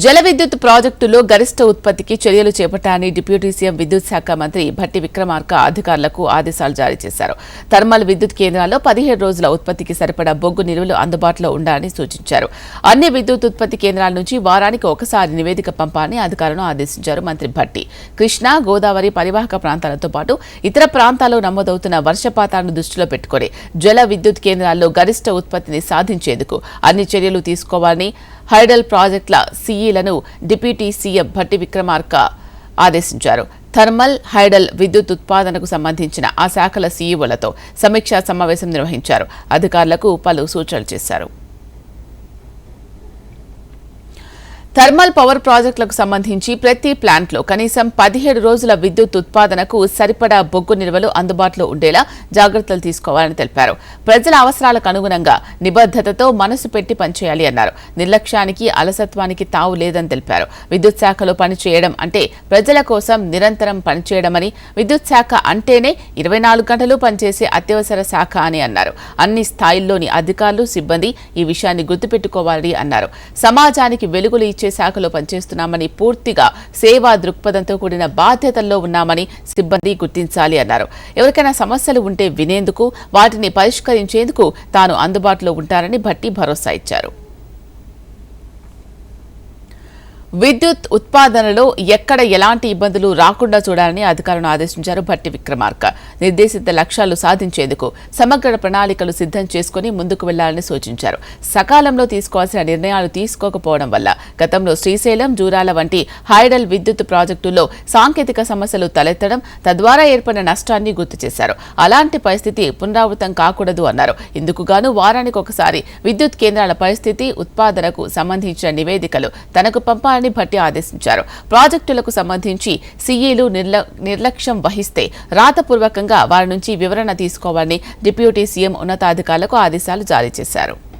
జల విద్యుత్ ప్రాజెక్టులో గరిష్ట ఉత్పత్తికి చర్యలు చేపట్టాలని డిప్యూటీ సీఎం విద్యుత్ శాఖ మంత్రి భట్టి విక్రమార్క అధికారులకు ఆదేశాలు జారీ చేశారు. థర్మల్ విద్యుత్ కేంద్రాల్లో పదిహేడు రోజుల ఉత్పత్తికి సరిపడా బొగ్గు నిల్వలు అందుబాటులో ఉండాలని సూచించారు. అన్ని విద్యుత్ ఉత్పత్తి కేంద్రాల నుంచి వారానికి ఒకసారి నివేదిక పంపాలని అధికారులను ఆదేశించారు మంత్రి భట్టి. కృష్ణా గోదావరి పరివాహక ప్రాంతాలతో పాటు ఇతర ప్రాంతాల్లో నమోదవుతున్న వర్షపాతాలను దృష్టిలో పెట్టుకుని జల విద్యుత్ కేంద్రాల్లో గరిష్ట ఉత్పత్తిని సాధించేందుకు అన్ని చర్యలు తీసుకోవాలని హైడల్ ప్రాజెక్టుల సీఈలను డిప్యూటీ సీఎం భట్టి విక్రమార్క ఆదేశించారు. థర్మల్ హైడల్ విద్యుత్ ఉత్పాదనకు సంబంధించిన ఆ శాఖల సీఈఓలతో సమీక్షా సమావేశం నిర్వహించారు. అధికారులకు పలు సూచనలు చేశారు. థర్మల్ పవర్ ప్రాజెక్టులకు సంబంధించి ప్రతి ప్లాంట్లో కనీసం పదిహేడు రోజుల విద్యుత్ ఉత్పాదనకు సరిపడా బొగ్గు నిల్వలు అందుబాటులో ఉండేలా జాగ్రత్తలు తీసుకోవాలని తెలిపారు. ప్రజల అవసరాలకు అనుగుణంగా నిబద్ధతతో మనసు పెట్టి పనిచేయాలి అన్నారు. నిర్లక్ష్యానికి అలసత్వానికి తావు లేదని తెలిపారు. విద్యుత్ శాఖలో పనిచేయడం అంటే ప్రజల కోసం నిరంతరం పనిచేయడమని విద్యుత్ శాఖ అంటేనే ఇరవై నాలుగు గంటలు పనిచేసే అత్యవసర శాఖ అని అన్నారు. అన్ని స్థాయిల్లోని అధికారులు సిబ్బంది ఈ విషయాన్ని గుర్తుపెట్టుకోవాలని అన్నారు. సమాజానికి వెలుగులు ఇచ్చే శాఖలో పనిచేస్తున్నామని పూర్తిగా సేవా దృక్పథంతో కూడిన బాధ్యతల్లో ఉన్నామని సిబ్బంది గుర్తించాలి అన్నారు. ఎవరికైనా సమస్యలు ఉంటే వినేందుకు వాటిని పరిష్కరించేందుకు తాను అందుబాటులో ఉంటారని భట్టి భరోసా ఇచ్చారు. విద్యుత్ ఉత్పాదనలో ఎక్కడ ఎలాంటి ఇబ్బందులు రాకుండా చూడాలని అధికారులను ఆదేశించారు భట్టి విక్రమార్క. నిర్దేశిత లక్ష్యాలు సాధించేందుకు సమగ్ర ప్రణాళికలు సిద్ధం చేసుకుని ముందుకు వెళ్ళాలని సూచించారు. సకాలంలో తీసుకోవాల్సిన నిర్ణయాలు తీసుకోకపోవడం వల్ల గతంలో శ్రీశైలం జూరాల వంటి హైడల్ విద్యుత్ ప్రాజెక్టుల్లో సాంకేతిక సమస్యలు తలెత్తడం తద్వారా ఏర్పడిన నష్టాన్ని గుర్తు చేశారు. అలాంటి పరిస్థితి పునరావృతం కాకూడదు అన్నారు. ఇందుకు గాను వారానికి ఒకసారి విద్యుత్ కేంద్రాల పరిస్థితి ఉత్పాదనకు సంబంధించిన నివేదికలు తనకు పంపాలని భట్టి ఆదేశించారు. ప్రాజెక్టులకు సంబంధించి సీఈలు నిర్లక్ష్యం వహిస్తే రాతపూర్వకంగా వారి నుంచి వివరణ తీసుకోవాలని డిప్యూటీ సీఎం ఉన్నతాధికారులకు ఆదేశాలు జారీ చేశారు.